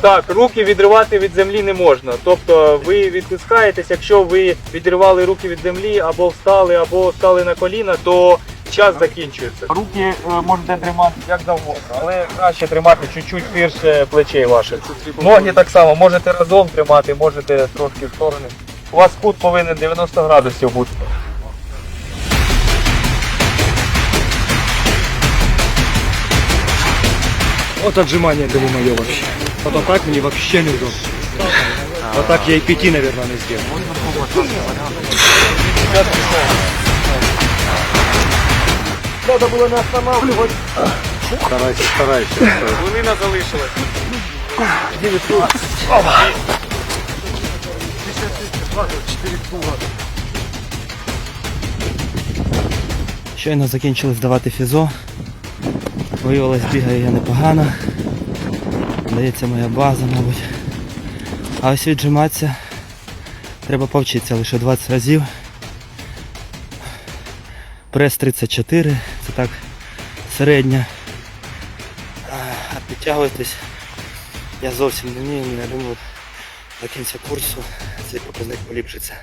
Так, руки відривати від землі не можна. Тобто ви відпускаєтесь, якщо ви відривали руки від землі або встали, або встали на коліна, то час закінчується. Руки е, можете тримати як завгодно, але краще тримати чуть-чуть ширше плечей ваших. Ноги так само можете разом тримати, можете трошки в сторони. У вас кут повинен 90 градусів бути. Вот отжимание было мое вообще. Вот, вот так мне вообще не удобно. Вот так я и пяти, наверное, не сделал. Надо было не останавливать. Старайся, старайся. Хвилина залишилась. Щойно закінчили здавати фізо. Виявилось, бігаю я непогано. Здається, моя база, мабуть. А ось віджиматися треба повчитися лише 20 разів. Прес 34, це так середня. А підтягуватись я зовсім не вмію, не думаю, до кінця курсу цей показник поліпшиться.